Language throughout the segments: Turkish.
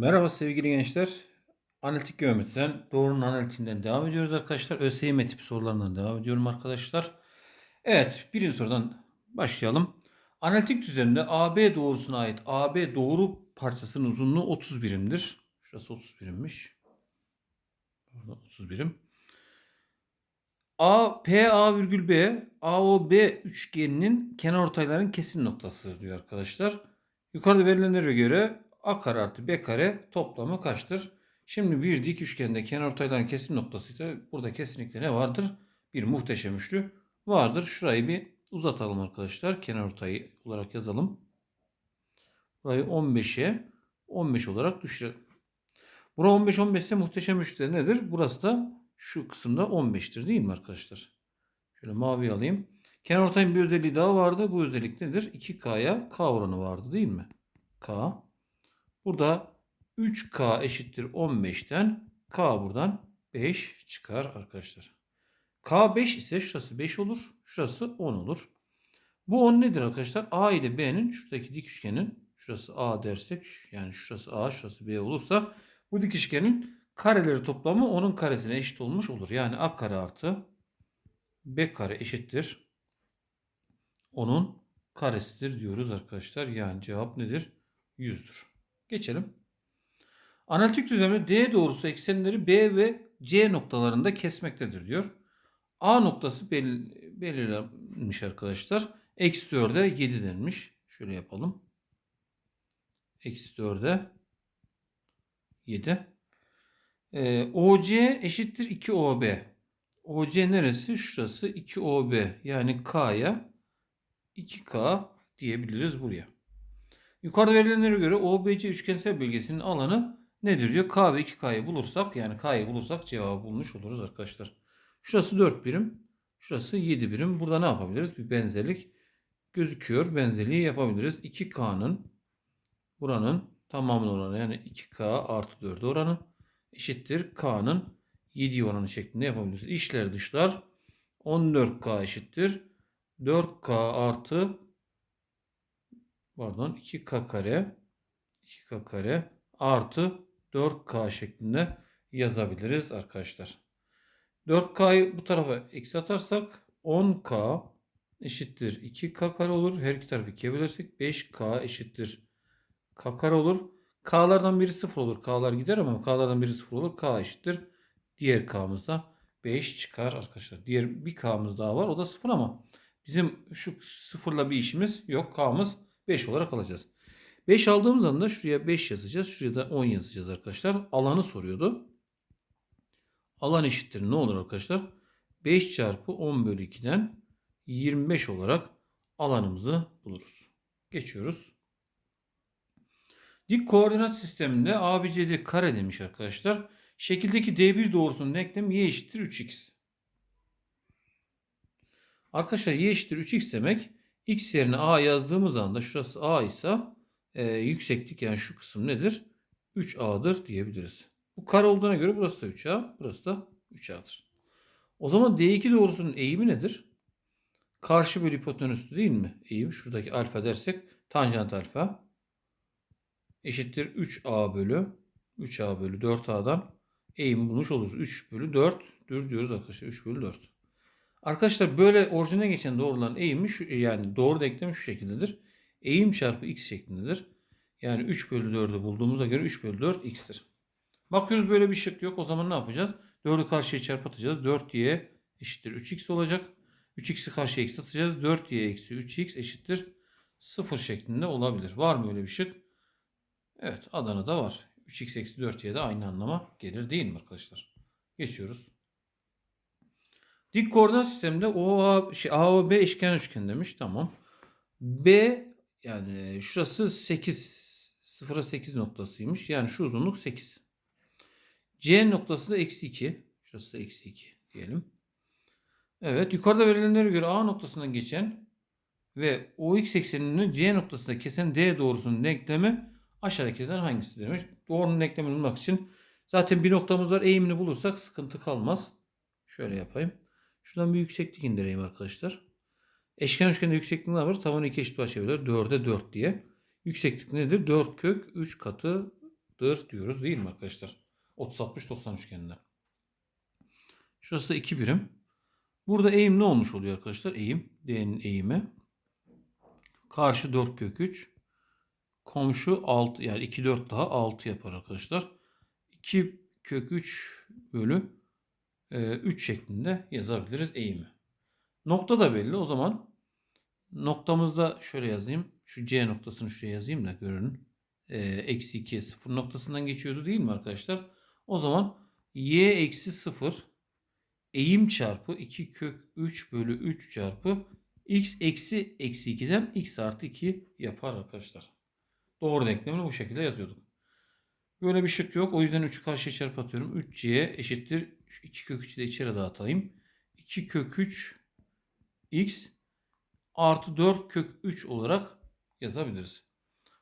Merhaba sevgili gençler. Analitik geometriden, doğrunun analitiğinden devam ediyoruz arkadaşlar. ÖSYM tipi sorularından devam ediyorum arkadaşlar. Evet, birinci sorudan başlayalım. Analitik düzeninde AB doğrusuna ait AB doğru parçasının uzunluğu 30 birimdir. Şurası 30 birimmiş. Burada 30 birim. A, P, A virgül B, AOB üçgeninin kenarortayların kesim noktasıdır diyor arkadaşlar. Yukarıda verilenlere göre A kare artı B kare toplamı kaçtır? Şimdi bir dik üçgende kenarortayların kesim noktası ise burada kesinlikle ne vardır? Bir muhteşem üçlü vardır. Şurayı bir uzatalım arkadaşlar. Kenarortayı olarak yazalım. Burayı 15'e 15 olarak düşürelim. Bura 15 15 ise muhteşem üçlü nedir? Burası da şu kısımda 15'tir değil mi arkadaşlar? Şöyle mavi alayım. Kenarortayın bir özelliği daha vardı. Bu özellik nedir? 2K'ya K oranı vardı değil mi? K. Burada 3K eşittir 15'ten K buradan 5 çıkar arkadaşlar. K 5 ise şurası 5 olur. Şurası 10 olur. Bu 10 nedir arkadaşlar? A ile B'nin şuradaki dik üçgenin şurası A dersek yani şurası A şurası B olursa bu dik üçgenin kareleri toplamı onun karesine eşit olmuş olur. Yani A kare artı B kare eşittir. Onun karesidir diyoruz arkadaşlar. Yani cevap nedir? 100'dür. Geçelim. Analitik düzlemde D doğrusu eksenleri B ve C noktalarında kesmektedir diyor. A noktası bel belirlenmiş arkadaşlar. Eksi 4'e 7 denmiş. Şöyle yapalım. Eksi 4'e 7. Ee, OC eşittir 2OB. OC neresi? Şurası 2OB. Yani K'ya 2K diyebiliriz buraya. Yukarıda verilenlere göre OBC üçgensel bölgesinin alanı nedir diyor. K ve 2K'yı bulursak yani K'yı bulursak cevabı bulmuş oluruz arkadaşlar. Şurası 4 birim. Şurası 7 birim. Burada ne yapabiliriz? Bir benzerlik gözüküyor. Benzerliği yapabiliriz. 2K'nın buranın tamamının oranı yani 2K artı 4 oranı eşittir. K'nın 7 oranı şeklinde yapabiliriz. İşler dışlar 14K eşittir. 4K artı pardon 2K kare 2K kare artı 4K şeklinde yazabiliriz arkadaşlar. 4K'yı bu tarafa eksi atarsak 10K eşittir 2K kare olur. Her iki tarafı 2'ye bölersek 5K eşittir K kare olur. K'lardan biri 0 olur. K'lar gider ama K'lardan biri 0 olur. K eşittir. Diğer K'mızda 5 çıkar arkadaşlar. Diğer bir K'mız daha var. O da 0 ama bizim şu sıfırla bir işimiz yok. K'mız 5 olarak alacağız. 5 aldığımız anda şuraya 5 yazacağız. Şuraya da 10 yazacağız arkadaşlar. Alanı soruyordu. Alan eşittir ne olur arkadaşlar? 5 çarpı 10 bölü 2'den 25 olarak alanımızı buluruz. Geçiyoruz. Dik koordinat sisteminde ABCD kare demiş arkadaşlar. Şekildeki D1 doğrusunun denklemi y eşittir 3x. Arkadaşlar y eşittir 3x demek x yerine a yazdığımız anda şurası a ise e, yükseklik yani şu kısım nedir? 3a'dır diyebiliriz. Bu kare olduğuna göre burası da 3a, burası da 3a'dır. O zaman D2 doğrusunun eğimi nedir? Karşı bölü hipotenüsü değil mi? Eğim şuradaki alfa dersek tanjant alfa eşittir 3a bölü 3a bölü 4a'dan eğim bulmuş oluruz. 3 bölü 4 diyoruz arkadaşlar. 3 bölü 4. Arkadaşlar böyle orijine geçen doğruların eğimi şu, yani doğru denklemi şu şekildedir. Eğim çarpı x şeklindedir. Yani 3 bölü 4'ü bulduğumuza göre 3 bölü 4 x'tir. Bakıyoruz böyle bir şık yok. O zaman ne yapacağız? 4'ü karşıya çarpatacağız. 4y eşittir 3x olacak. 3x'i karşıya eksi atacağız. 4y eksi 3x eşittir 0 şeklinde olabilir. Var mı öyle bir şık? Evet Adana'da var. 3x eksi 4y de aynı anlama gelir değil mi arkadaşlar? Geçiyoruz. Dik koordinat sisteminde OA, şey, AOB eşkenar üçgen demiş. Tamam. B yani şurası 8 0'a 8 noktasıymış. Yani şu uzunluk 8. C noktası da eksi 2. Şurası da eksi 2 diyelim. Evet yukarıda verilenlere göre A noktasından geçen ve OX eksenini C noktasında kesen D doğrusunun denklemi aşağıdakilerden hangisi demiş. Doğrunun denklemini bulmak için zaten bir noktamız var. Eğimini bulursak sıkıntı kalmaz. Şöyle yapayım. Şuradan bir yükseklik indireyim arkadaşlar. Eşkenar üçgende yüksekliği ne var? Tavanı iki eşit parçaya bölür. 4'e 4 diye. Yükseklik nedir? 4 kök 3 katı olacaktır diyoruz değil mi arkadaşlar? 30 60 90 üçgeninde. Şurası da 2 birim. Burada eğim ne olmuş oluyor arkadaşlar? Eğim. D'nin eğimi. Karşı 4 kök 3. Komşu 6 yani 2 4 daha 6 yapar arkadaşlar. 2 kök 3 bölü 3 şeklinde yazabiliriz eğimi. Nokta da belli. O zaman noktamızda şöyle yazayım. Şu C noktasını şuraya yazayım da görün. E, eksi 2 0 noktasından geçiyordu değil mi arkadaşlar? O zaman y eksi 0 eğim çarpı 2 kök 3 bölü 3 çarpı x eksi eksi 2'den x artı 2 yapar arkadaşlar. Doğru denklemini bu şekilde yazıyorduk. Böyle bir şık yok. O yüzden 3'ü karşıya çarpı atıyorum. 3c eşittir. Şu 2 kök 3'ü de içeri dağıtayım. 2 kök 3 x artı 4 kök 3 olarak yazabiliriz.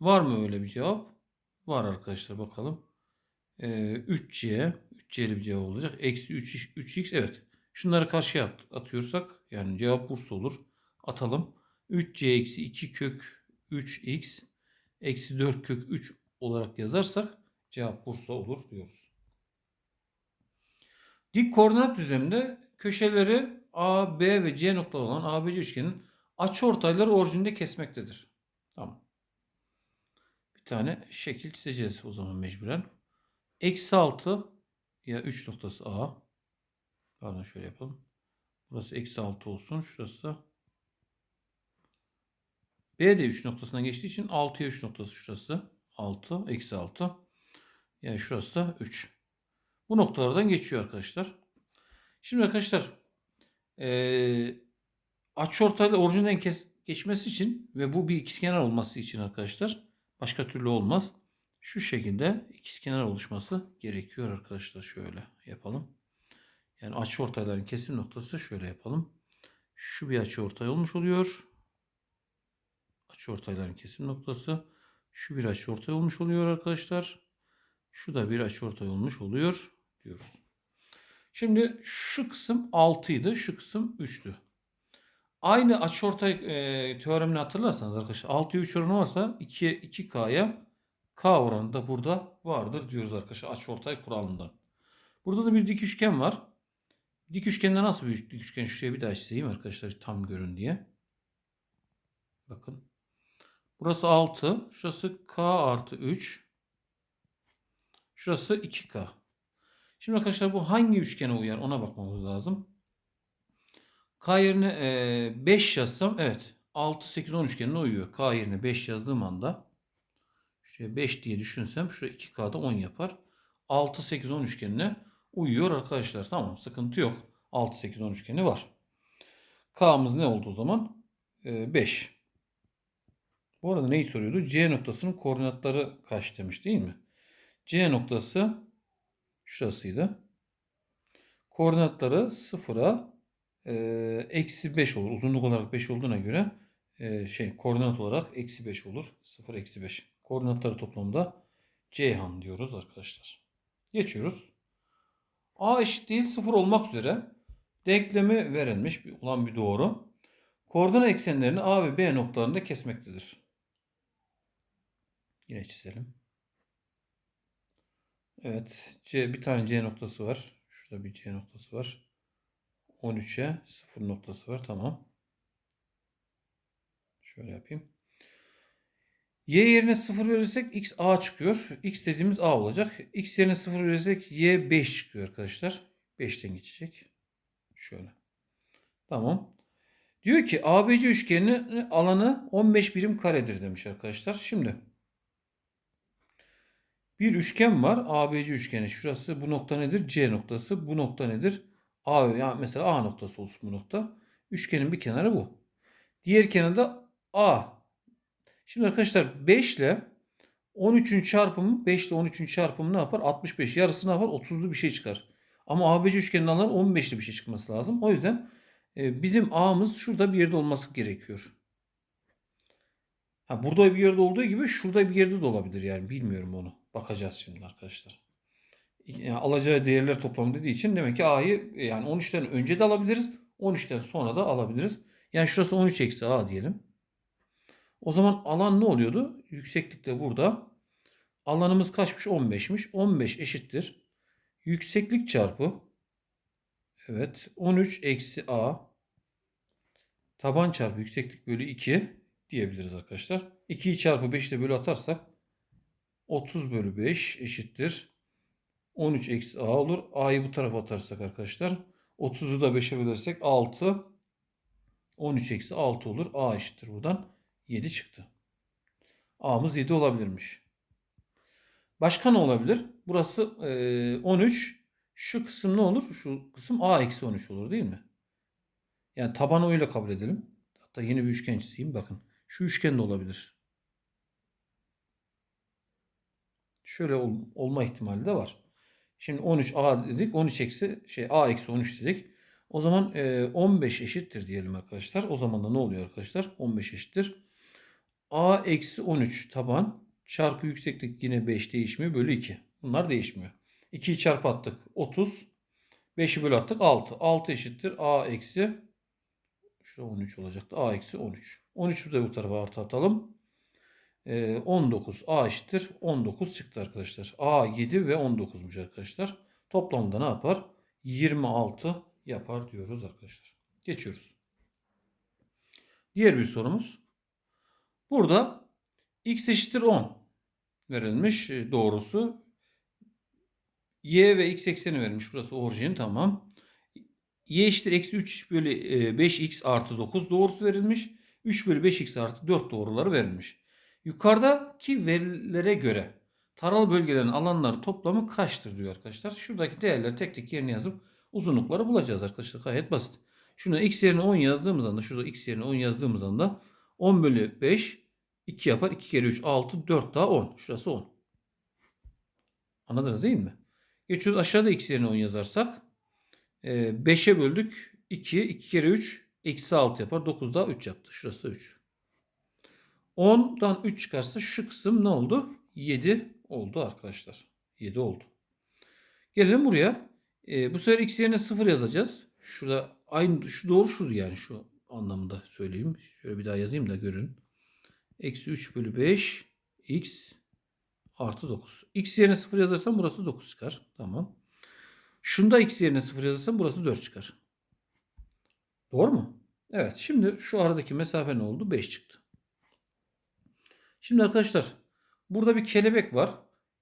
Var mı öyle bir cevap? Var arkadaşlar bakalım. Ee, 3c 3c'li bir cevap olacak. Eksi 3, 3x evet. Şunları karşıya at, atıyorsak yani cevap Bursa olur. Atalım. 3c eksi 2 kök 3x eksi 4 kök 3 olarak yazarsak cevap Bursa olur diyoruz. Dik koordinat düzleminde köşeleri A, B ve C noktaları olan ABC üçgenin açıortayları orijinde kesmektedir. Tamam. Bir tane şekil çizeceğiz o zaman mecburen. Eksi 6 ya 3 noktası A. Pardon şöyle yapalım. Burası eksi 6 olsun. Şurası da B de 3 noktasına geçtiği için 6'ya 3 noktası şurası. 6, eksi 6. Yani şurası da 3. Bu noktalardan geçiyor arkadaşlar. Şimdi arkadaşlar ee, açıortayla orijinden kes, geçmesi için ve bu bir ikizkenar olması için arkadaşlar başka türlü olmaz. Şu şekilde ikizkenar oluşması gerekiyor arkadaşlar. Şöyle yapalım. Yani açıortayların kesim noktası şöyle yapalım. Şu bir açıortay olmuş oluyor. Açıortayların kesim noktası. Şu bir açıortay olmuş oluyor arkadaşlar. Şu da bir açıortay olmuş oluyor diyoruz. Şimdi şu kısım 6 idi. Şu kısım 3'tü. Aynı açıortay e, teoremini hatırlarsanız arkadaşlar 6'ya 3 oranı varsa 2'ye 2K'ya K oranı da burada vardır diyoruz arkadaşlar açıortay kuralından. Burada da bir dik üçgen var. Dik üçgende nasıl bir dik üçgen? Şuraya bir daha çizeyim arkadaşlar tam görün diye. Bakın. Burası 6. Şurası K artı 3. Şurası 2K. Şimdi arkadaşlar bu hangi üçgene uyar ona bakmamız lazım. K yerine 5 yazsam evet 6, 8, 10 üçgenine uyuyor. K yerine 5 yazdığım anda şuraya 5 diye düşünsem şuraya 2K'da 10 yapar. 6, 8, 10 üçgenine uyuyor arkadaşlar. Tamam sıkıntı yok. 6, 8, 10 üçgeni var. K'mız ne oldu o zaman? 5. Bu arada neyi soruyordu? C noktasının koordinatları kaç demiş değil mi? C noktası şurasıydı. Koordinatları 0'a e, eksi 5 olur. Uzunluk olarak 5 olduğuna göre e, şey koordinat olarak eksi 5 olur. 0 eksi 5. Koordinatları toplamında Ceyhan diyoruz arkadaşlar. Geçiyoruz. A eşit değil 0 olmak üzere denklemi verilmiş olan bir doğru. Koordinat eksenlerini A ve B noktalarında kesmektedir. Yine çizelim. Evet. C, bir tane C noktası var. Şurada bir C noktası var. 13'e 0 noktası var. Tamam. Şöyle yapayım. Y yerine 0 verirsek x a çıkıyor. X dediğimiz a olacak. X yerine 0 verirsek y 5 çıkıyor arkadaşlar. 5'ten geçecek. Şöyle. Tamam. Diyor ki ABC üçgeninin alanı 15 birim karedir demiş arkadaşlar. Şimdi bir üçgen var. ABC üçgeni. Şurası bu nokta nedir? C noktası. Bu nokta nedir? A mesela A noktası olsun bu nokta. Üçgenin bir kenarı bu. Diğer kenarı da A. Şimdi arkadaşlar 5 ile 13'ün çarpımı 5 ile 13'ün çarpımı ne yapar? 65. Yarısı ne yapar? 30'lu bir şey çıkar. Ama ABC üçgenin alanı 15'li bir şey çıkması lazım. O yüzden e, bizim A'mız şurada bir yerde olması gerekiyor. Burada bir yerde olduğu gibi şurada bir yerde de olabilir yani bilmiyorum onu. Bakacağız şimdi arkadaşlar. Yani alacağı değerler toplamı dediği için demek ki A'yı yani 13'ten önce de alabiliriz. 13'ten sonra da alabiliriz. Yani şurası 13 eksi A diyelim. O zaman alan ne oluyordu? Yükseklik de burada. Alanımız kaçmış? 15'miş. 15 eşittir. Yükseklik çarpı evet 13 eksi a taban çarpı yükseklik bölü 2 diyebiliriz arkadaşlar. 2'yi çarpı 5 ile bölü atarsak 30 bölü 5 eşittir. 13 eksi a olur. A'yı bu tarafa atarsak arkadaşlar 30'u da 5'e bölersek 6 13 eksi 6 olur. A eşittir buradan 7 çıktı. A'mız 7 olabilirmiş. Başka ne olabilir? Burası e, 13. Şu kısım ne olur? Şu kısım A eksi 13 olur değil mi? Yani tabanı öyle kabul edelim. Hatta yeni bir üçgen çizeyim. Bakın. Şu üçgen de olabilir. Şöyle ol, olma ihtimali de var. Şimdi 13 A dedik. 13 eksi şey A eksi 13 dedik. O zaman e, 15 eşittir diyelim arkadaşlar. O zaman da ne oluyor arkadaşlar? 15 eşittir. A eksi 13 taban çarpı yükseklik yine 5 değişmiyor. Bölü 2. Bunlar değişmiyor. 2'yi çarpı attık. 30. 5'i bölü attık. 6. 6 eşittir. A eksi şu 13 olacaktı. A eksi 13. 13'ü de bu tarafa artı atalım. Ee, 19. A eşittir. 19 çıktı arkadaşlar. A 7 ve 19'muş arkadaşlar. Toplamda ne yapar? 26 yapar diyoruz arkadaşlar. Geçiyoruz. Diğer bir sorumuz. Burada x eşittir 10 verilmiş e, doğrusu. Y ve x ekseni verilmiş. Burası orijin tamam. Y eşittir eksi 3 bölü 5x artı 9 doğrusu verilmiş. 3 bölü 5x artı 4 doğruları verilmiş. Yukarıdaki verilere göre taralı bölgelerin alanları toplamı kaçtır diyor arkadaşlar. Şuradaki değerleri tek tek yerine yazıp uzunlukları bulacağız arkadaşlar. Gayet basit. Şuna x yerine 10 yazdığımız anda şurada x yerine 10 yazdığımız anda 10 bölü 5 2 yapar. 2 kere 3 6 4 daha 10. Şurası 10. Anladınız değil mi? Geçiyoruz aşağıda x yerine 10 yazarsak 5'e böldük 2. 2 kere 3 eksi 6 yapar. 9 daha 3 yaptı. Şurası da 3. 10'dan 3 çıkarsa şu kısım ne oldu? 7 oldu arkadaşlar. 7 oldu. Gelelim buraya. E, bu sefer x yerine 0 yazacağız. Şurada aynı şu doğru şurada yani şu anlamda söyleyeyim. Şöyle bir daha yazayım da görün. Eksi 3 bölü 5 x artı 9. X yerine 0 yazarsam burası 9 çıkar. Tamam. Şunda x yerine 0 yazarsam burası 4 çıkar. Doğru mu? Evet. Şimdi şu aradaki mesafe ne oldu? 5 çıktı. Şimdi arkadaşlar burada bir kelebek var.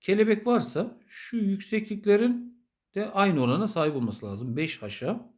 Kelebek varsa şu yüksekliklerin de aynı orana sahip olması lazım. 5 haşa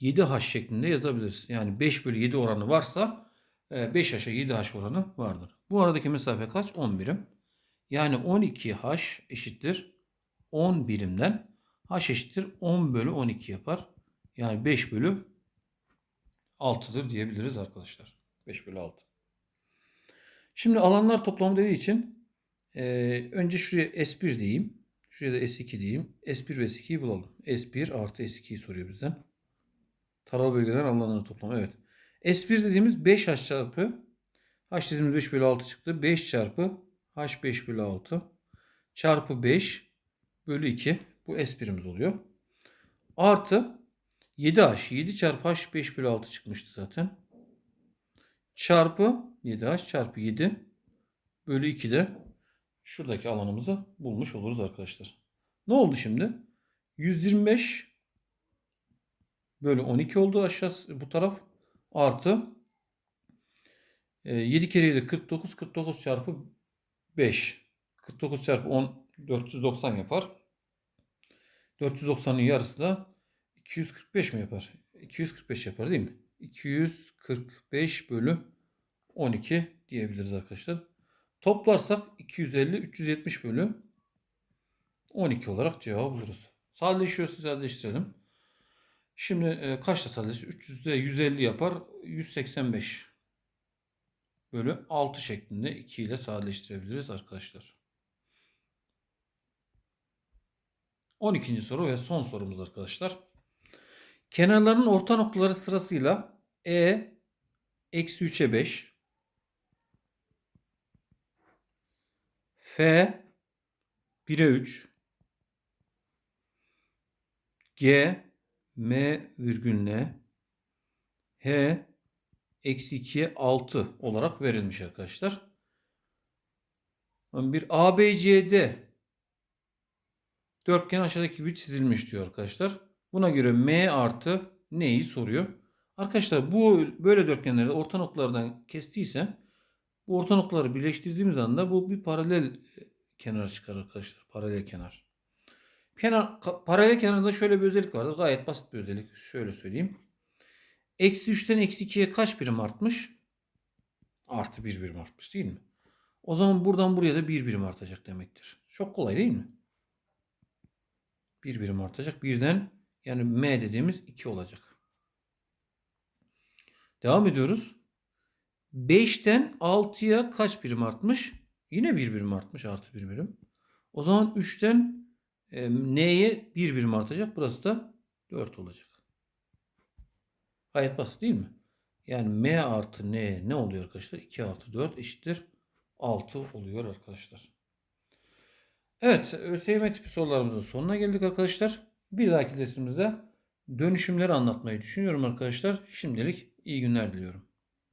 7 haş şeklinde yazabiliriz. Yani 5 bölü 7 oranı varsa 5 haşa 7 haş oranı vardır. Bu aradaki mesafe kaç? 10 birim. Yani 12 haş eşittir 10 birimden h eşittir 10 bölü 12 yapar. Yani 5 bölü 6'dır diyebiliriz arkadaşlar. 5 bölü 6. Şimdi alanlar toplamı dediği için e, önce şuraya S1 diyeyim. Şuraya da S2 diyeyim. S1 ve S2'yi bulalım. S1 artı S2'yi soruyor bizden. Taralı bölgeden alanların toplamı. Evet. S1 dediğimiz 5H çarpı H dediğimiz 5 bölü 6 çıktı. 5 çarpı H 5 bölü 6 çarpı 5 bölü 2. Bu S1'imiz oluyor. Artı 7H. 7 çarpı H 5 bölü 6 çıkmıştı zaten. Çarpı 7H çarpı 7 bölü 2 de şuradaki alanımızı bulmuş oluruz arkadaşlar. Ne oldu şimdi? 125 bölü 12 oldu aşağısı bu taraf. Artı 7 kere 7 49 49 çarpı 5 49 çarpı 10 490 yapar. 490'ın yarısı da 245 mi yapar? 245 yapar değil mi? 245 bölü 12 diyebiliriz arkadaşlar. Toplarsak 250 370 bölü 12 olarak cevabı buluruz. Sadeleşiyorsa sadeleştirelim. Şimdi e, kaçta sadeleşir? 300'de 150 yapar. 185 bölü 6 şeklinde 2 ile sadeleştirebiliriz arkadaşlar. 12. soru ve son sorumuz arkadaşlar. Kenarların orta noktaları sırasıyla E eksi 3'e 5 F 1'e 3 G M virgül N H eksi 2'ye 6 olarak verilmiş arkadaşlar. Bir ABCD dörtgen aşağıdaki gibi çizilmiş diyor arkadaşlar. Buna göre M artı neyi soruyor. Arkadaşlar bu böyle dörtgenlerde orta noktalardan kestiyse bu orta noktaları birleştirdiğimiz anda bu bir paralel e, kenar çıkar arkadaşlar. Paralel kenar. Kenar, paralel kenarda şöyle bir özellik vardır. Gayet basit bir özellik. Şöyle söyleyeyim. Eksi 3'ten eksi 2'ye kaç birim artmış? Artı 1 birim artmış değil mi? O zaman buradan buraya da 1 birim artacak demektir. Çok kolay değil mi? 1 birim artacak. Birden yani M dediğimiz 2 olacak. Devam ediyoruz. 5'ten 6'ya kaç birim artmış? Yine 1 birim artmış. Artı 1 birim. O zaman 3'ten e, N'ye 1 birim artacak. Burası da 4 olacak. Gayet basit değil mi? Yani M artı N ne oluyor arkadaşlar? 2 artı 4 eşittir 6 oluyor arkadaşlar. Evet ÖSYM tipi sorularımızın sonuna geldik arkadaşlar. Bir dahaki dersimizde dönüşümleri anlatmayı düşünüyorum arkadaşlar. Şimdilik iyi günler diliyorum.